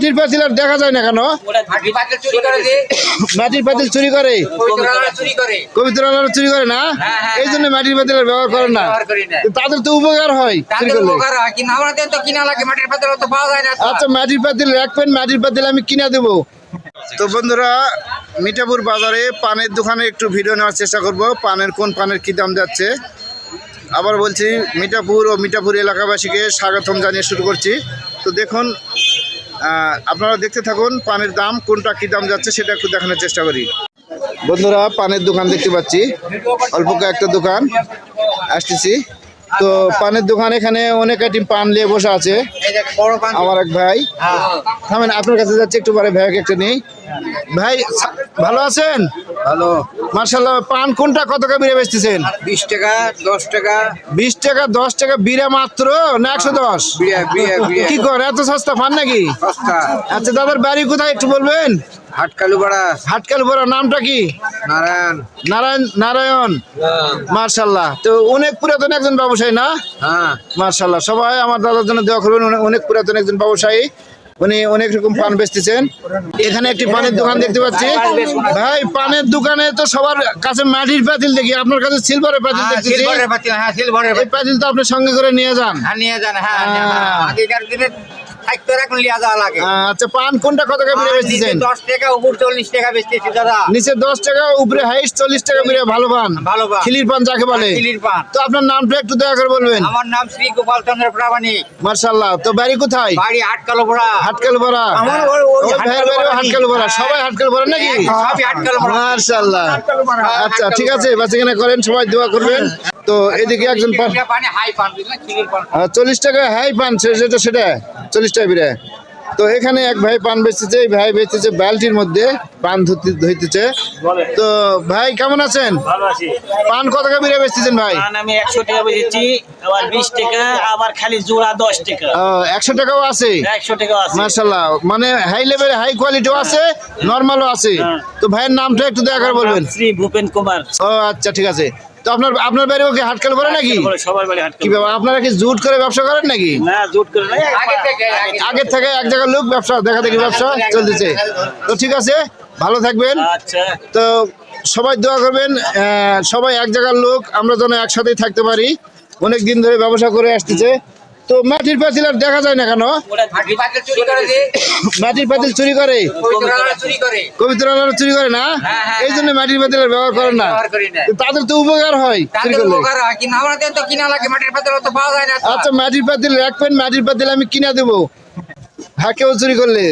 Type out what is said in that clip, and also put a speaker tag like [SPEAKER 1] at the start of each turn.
[SPEAKER 1] মাটির পাতিল আর দেখা যায় না কেন? মাটির পাতিল চুরি করে।
[SPEAKER 2] পবিত্ররা চুরি করে।
[SPEAKER 1] চুরি করে না?
[SPEAKER 2] হ্যাঁ, হ্যাঁ,
[SPEAKER 1] এই জন্য মাটির পাতিল আর ব্যবহার করে না।
[SPEAKER 2] ব্যবহার করি না।
[SPEAKER 1] তো তাদের তো উপকার হয়
[SPEAKER 2] হয়।
[SPEAKER 1] আচ্ছা মাটির পাতিল রাখবেন মাটির পাতিল আমি কিনে দেব? তো বন্ধুরা মিঠাপুর বাজারে পানের দোকানে একটু ভিডিও নেওয়ার চেষ্টা করব পানের কোন পানের কি দাম যাচ্ছে। আবার বলছি মিঠাপুর ও মিঠাপুর এলাকাবাসীকে স্বাগতম জানিয়ে শুরু করছি। তো দেখুন আপনারা দেখতে থাকুন পানের দাম কোনটা কি দাম যাচ্ছে সেটা একটু দেখানোর চেষ্টা করি। বন্ধুরা পানের দোকান দেখতে পাচ্ছি। অল্প একটা দোকান আসতেছি। তো পানের দোকান এখানে অনেক আইটেম পান নিয়ে বসে আছে। আমার এক ভাই।
[SPEAKER 2] হ্যাঁ।
[SPEAKER 1] থামেন আপনার কাছে যাচ্ছে একটু পরে ভাইকে একটা নেই। ভাই ভালো আছেন?
[SPEAKER 2] ভালো।
[SPEAKER 1] মার্শাল্লাহ পান কোনটা কত টাকা বিড়ে বেচতেছেন?
[SPEAKER 2] বিশ টাকা দশ টাকা।
[SPEAKER 1] বিশ টাকা দশ টাকা বিড়ে মাত্র না একশো দশ? কি করে এত সস্তা পান নাকি?
[SPEAKER 2] সস্তা।
[SPEAKER 1] আচ্ছা দাদার বাড়ি কোথায় একটু বলবেন?
[SPEAKER 2] হাটকালু পাড়া
[SPEAKER 1] হাটকাল বড় নামটা কি?
[SPEAKER 2] নারায়ণ।
[SPEAKER 1] নারায়ণ নারায়ণ। মার্শাল্লাহ তো অনেক পুরাতন একজন ব্যবসায়ী না?
[SPEAKER 2] হ্যাঁ।
[SPEAKER 1] মার্শাল্লাহ সবাই আমার দাদার জন্য দেওয়া করবেন অনেক পুরাতন একজন ব্যবসায়ী। উনি অনেক রকম পান বেচতেছেন এখানে একটি পানের দোকান দেখতে পাচ্ছি ভাই পানের দোকানে তো সবার কাছে মাটির পাতিল দেখি আপনার কাছে সিলভারের পাতিল
[SPEAKER 2] হ্যাঁ,
[SPEAKER 1] দেখতেছি
[SPEAKER 2] সিলভারের পাতিল হ্যাঁ সিলভারের পাতিল
[SPEAKER 1] পাতিল তো আপনি সঙ্গে করে নিয়ে যান
[SPEAKER 2] হ্যাঁ নিয়ে যান হ্যাঁ নিয়ে যান।
[SPEAKER 1] হ্যাঁ।
[SPEAKER 2] আগেকার দিনে থাকতো এখন লিয়া যাওয়া লাগে।
[SPEAKER 1] আচ্ছা পান কোনটা কত টাকা বিড়ে বেচতেছেন?
[SPEAKER 2] দশ টাকা উপর চল্লিশ টাকা বেচতেছি দাদা।
[SPEAKER 1] নিচে দশ টাকা উপরে হাইস্ট চল্লিশ টাকা বিড়ে ভালো পান।
[SPEAKER 2] ভালো পান।
[SPEAKER 1] খিলির পান যাকে বলে।
[SPEAKER 2] পান।
[SPEAKER 1] তো আপনার নামটা একটু দয়া করে বলবেন।
[SPEAKER 2] আমার নাম শ্রী গোপাল চন্দ্র প্রামাণিক।
[SPEAKER 1] মার্শাল্লাহ তো বাড়ি কোথায়?
[SPEAKER 2] বাড়ি আমার হ্যাঁ।
[SPEAKER 1] সবাই নাকি?
[SPEAKER 2] সবই পাড়া
[SPEAKER 1] আচ্ছা ঠিক আছে বাচ্চাখানে করেন সবাই দোয়া করবেন। তো এদিকে একজন পান চল্লিশ টাকা হাই পান সে- যেটা সেটা। চল্লিশ টাকা বিরে তো এখানে এক ভাই পান বেচতেছে এই ভাই বেচতেছে বালতির মধ্যে পান ধুতে- ধুইতেছে তো ভাই কেমন আছেন? পান কত টাকা বিরে বেচতেছেন ভাই?
[SPEAKER 3] আমি একশো টাকা বেচেছি আবার বিশ টাকা আবার খালি জোড়া দশ টাকা।
[SPEAKER 1] একশো টাকাও আছে?
[SPEAKER 3] একশো টাকা আছে।
[SPEAKER 1] মার্শাল্লাহ মানে হাই লেভেল হাই কোয়ালিটিও আছে নর্মালও আছে।
[SPEAKER 3] হ্যাঁ।
[SPEAKER 1] তো ভাইয়ের নামটা একটু দেখা বলবেন।
[SPEAKER 3] শ্রী ভূপেন কুমার।
[SPEAKER 1] ও আচ্ছা ঠিক আছে। তো আপনার আপনার বাড়ি ওকে হাটকাল করে নাকি?
[SPEAKER 3] সবার বাড়ি হাট
[SPEAKER 1] কি ব্যাপার? আপনারা কি জুট করে ব্যবসা করেন নাকি?
[SPEAKER 3] না জুট করে নাই।
[SPEAKER 2] আগে থেকে আগে
[SPEAKER 1] আগের থেকে এক জায়গার লোক ব্যবসা দেখা দেখি ব্যবসা চলতেছে। তো ঠিক আছে ভালো থাকবেন।
[SPEAKER 3] আচ্ছা।
[SPEAKER 1] তো সবাই দোয়া করবেন সবাই এক জায়গার লোক আমরা যেন একসাথেই থাকতে পারি। অনেক দিন ধরে ব্যবসা করে আসতেছে। তো মাটির পাতিল আর দেখা যায় না কেন? মাটির পাতিল চুরি করে
[SPEAKER 2] পবিত্ররা চুরি করে।
[SPEAKER 1] চুরি করে না?
[SPEAKER 2] হ্যাঁ, হ্যাঁ,
[SPEAKER 1] এই জন্য মাটির পাতিল আর ব্যবহার
[SPEAKER 2] করে না।
[SPEAKER 1] তাদের তো উপকার হয়
[SPEAKER 2] হয়।
[SPEAKER 1] আচ্ছা মাটির পাতিল রাখবেন মাটির পাতিল আমি কিনা দেবো। হ্যাঁ কেউ চুরি করলে।